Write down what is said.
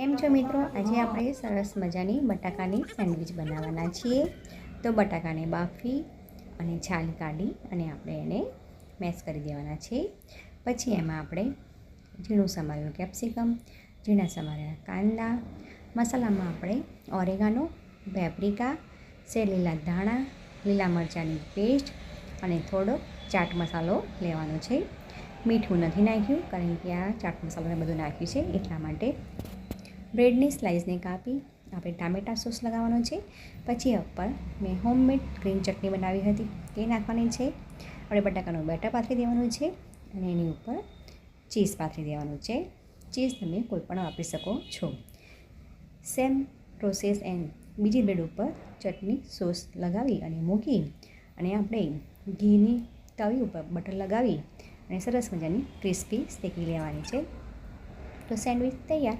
કેમ છો મિત્રો? આજે આપણે સરસ મજાની બટાકાની સેન્ડવિચ બનાવવાના છીએ. તો બટાકાને બાફી અને છાલ કાઢી અને આપણે એને મેશ કરી દેવાના છે. પછી એમાં આપણે ઝીણું સમારેલું કેપ્સિકમ, ઝીણા સમારેલા કાંદા, મસાલામાં આપણે ઓરેગાનો, પેપ્રિકા સેલીલા ધાણા, લીલા મરચાંની પેસ્ટ અને થોડો ચાટ મસાલો લેવાનો છે. મીઠું નથી નાખ્યું કારણ કે આ ચાટ મસાલોને બધું નાખ્યું છે એટલા માટે બ્રેડની સ્લાઇસને કાપી આપણે ટામેટા સોસ લગાવવાનો છે. પછી ઉપર મેં હોમમેડ ગ્રીન ચટણી બનાવી હતી. એ નાખવાની છે. આપણે બટાકાનું બેટર પાથરી દેવાનું છે. અને એની ઉપર ચીઝ પાથરી દેવાનું છે. ચીઝ તમે કોઈ પણ વાપરી શકો છો. સેમ પ્રોસેસ એન્ડ બીજી બ્રેડ ઉપર ચટણી સોસ લગાવી અને મૂકી અને આપણે ઘીની તવી ઉપર બટર લગાવી અને સરસ મજાની ક્રિસ્પી શેકી લેવાની છે. તો સેન્ડવિચ તૈયાર.